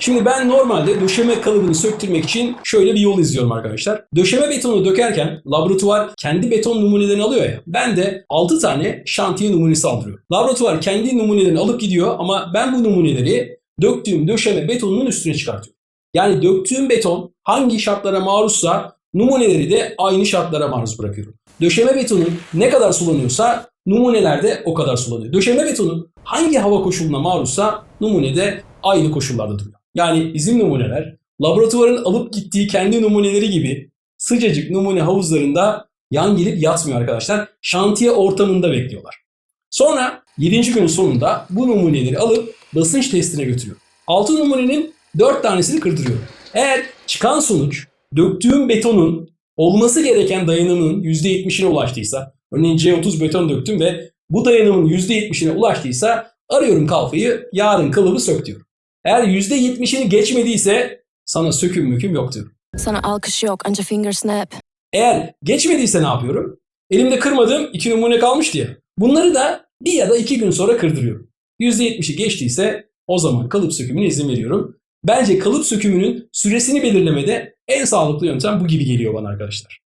Şimdi ben normalde döşeme kalıbını söktürmek için şöyle bir yol izliyorum arkadaşlar. Döşeme betonu dökerken laboratuvar kendi beton numunelerini alıyor ya. Ben de 6 tane şantiye numunesi aldırıyorum. Laboratuvar kendi numunelerini alıp gidiyor ama ben bu numuneleri döktüğüm döşeme betonunun üstüne çıkartıyorum. Yani döktüğüm beton hangi şartlara maruzsa numuneleri de aynı şartlara maruz bırakıyorum. Döşeme betonu ne kadar sulanıyorsa numuneler de o kadar sulanıyor. Döşeme betonu hangi hava koşuluna maruzsa numune de aynı koşullarda duruyor. Yani bizim numuneler laboratuvarın alıp gittiği kendi numuneleri gibi sıcacık numune havuzlarında yan gelip yatmıyor arkadaşlar. Şantiye ortamında bekliyorlar. Sonra 7. günün sonunda bu numuneleri alıp basınç testine götürüyorum. 6 numunenin 4 tanesini kırdırıyorum. Eğer çıkan sonuç döktüğüm betonun olması gereken dayanımının %70'ine ulaştıysa, örneğin C30 beton döktüm ve bu dayanımın %70'ine ulaştıysa arıyorum kalfayı yarın kalıbı sök diyorum. Eğer %70'ini geçmediyse sana söküm müküm yok diyorum. Sana alkış yok anca finger snap. Eğer geçmediyse ne yapıyorum? Elimde kırmadığım iki numune kalmış diye. Bunları da bir ya da iki gün sonra kırdırıyorum. %70'i geçtiyse o zaman kalıp sökümüne izin veriyorum. Bence kalıp sökümünün süresini belirlemede en sağlıklı yöntem bu gibi geliyor bana arkadaşlar.